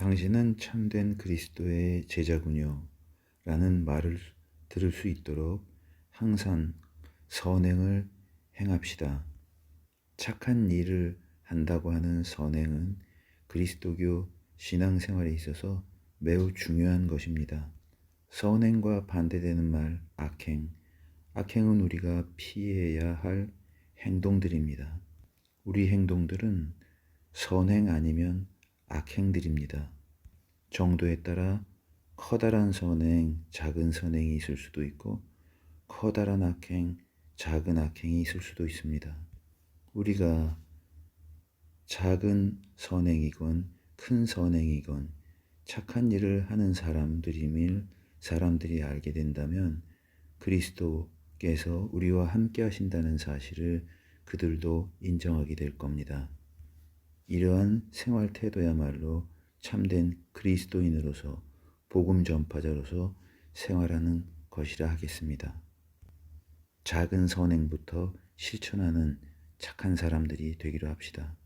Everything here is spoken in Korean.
당신은 참된 그리스도의 제자군요. 라는 말을 들을 수 있도록 항상 선행을 행합시다. 착한 일을 한다고 하는 선행은 그리스도교 신앙생활에 있어서 매우 중요한 것입니다. 선행과 반대되는 말, 악행. 악행은 우리가 피해야 할 행동들입니다. 우리 행동들은 선행 아니면 악행들입니다. 정도에 따라 커다란 선행, 작은 선행이 있을 수도 있고, 커다란 악행, 작은 악행이 있을 수도 있습니다. 우리가 작은 선행이건 큰 선행이건 착한 일을 하는 사람들임을 사람들이 알게 된다면 그리스도께서 우리와 함께 하신다는 사실을 그들도 인정하게 될 겁니다. 이러한 생활 태도야말로 참된 그리스도인으로서 복음 전파자로서 생활하는 것이라 하겠습니다. 작은 선행부터 실천하는 착한 사람들이 되기로 합시다.